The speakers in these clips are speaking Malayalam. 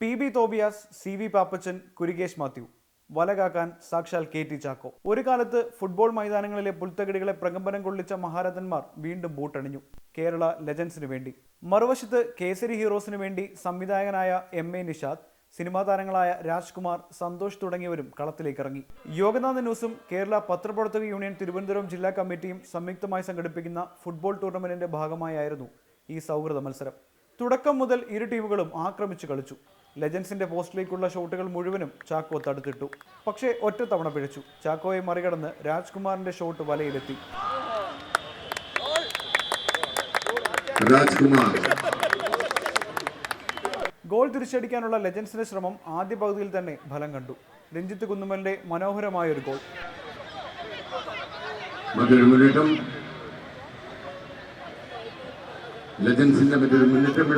P B Tobias C V Pappachan Kurikesh Mathew. വലകാക്കാൻ സാക്ഷാൽ കെ ടി ചാക്കോ. ഒരു കാലത്ത് ഫുട്ബോൾ മൈതാനങ്ങളിലെ പുൽത്തകിടികളെ പ്രകമ്പനം കൊള്ളിച്ച മഹാരഥന്മാർ വീണ്ടും ബൂട്ടണിഞ്ഞു. കേരള ലെജൻസിന് വേണ്ടി. മറുവശത്ത് കേസരി ഹീറോസിന് വേണ്ടി സംവിധായകനായ എം എ നിഷാദ് സിനിമാ താരങ്ങളായ രാജ്കുമാർ സന്തോഷ് തുടങ്ങിയവരും കളത്തിലേക്ക് ഇറങ്ങി യോഗനാഥ ന്യൂസും കേരള പത്രപ്രവർത്തക യൂണിയൻ തിരുവനന്തപുരം ജില്ലാ കമ്മിറ്റിയും സംയുക്തമായി സംഘടിപ്പിക്കുന്ന ഫുട്ബോൾ ടൂർണമെന്റിന്റെ ഭാഗമായായിരുന്നു ഈ സൗഹൃദ മത്സരം. തുടക്കം മുതൽ ഇരു ടീമുകളും ആക്രമിച്ചു കളിച്ചു. ലെജൻസിന്റെ പോസ്റ്റിലേക്കുള്ള ഷോട്ടുകൾ മുഴുവനും ചാക്കോ തടുത്തിട്ടു. പക്ഷേ ഒറ്റ തവണ പിഴച്ചു. ചാക്കോയെ മറികടന്ന് രാജ്കുമാറിന്റെ ഷോട്ട് വലയിലെത്തി. രാജ്കുമാർ. ഗോൾ തിരിച്ചടിക്കാനുള്ള ലെജൻസിന്റെ ശ്രമം ആദ്യ പകുതിയിൽ തന്നെ ഫലം കണ്ടു. രഞ്ജിത്ത് കുന്നുമലിന്റെ മനോഹരമായ ഒരു ഗോൾ ലെജൻസിന്റെ മറ്റൊരു മുന്നേറ്റം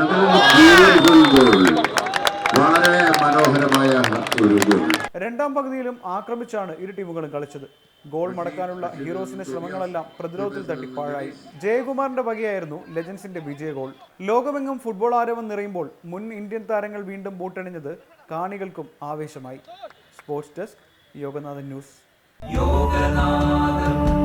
മനോഹരമായ ഒരു ഗോൾ. രണ്ടാം പകുതിയിലും ആക്രമിച്ചാണ് ഇരു ടീമുകളും കളിച്ചത്. ഗോൾ മടക്കാനുള്ള ഹീറോസിന്റെ ശ്രമങ്ങളെല്ലാം പ്രതിരോധത്തിൽ തട്ടിപ്പാഴായി ജയകുമാറിന്റെ വകയായിരുന്നു ലെജൻസിന്റെ വിജയ ഗോൾ. ലോകമെങ്ങും ഫുട്ബോൾ ആരവം നിറയുമ്പോൾ മുൻ ഇന്ത്യൻ താരങ്ങൾ വീണ്ടും ബൂട്ടണിഞ്ഞത് കാണികൾക്കും ആവേശമായി. Sports desk Yoganathan news. Yoganathan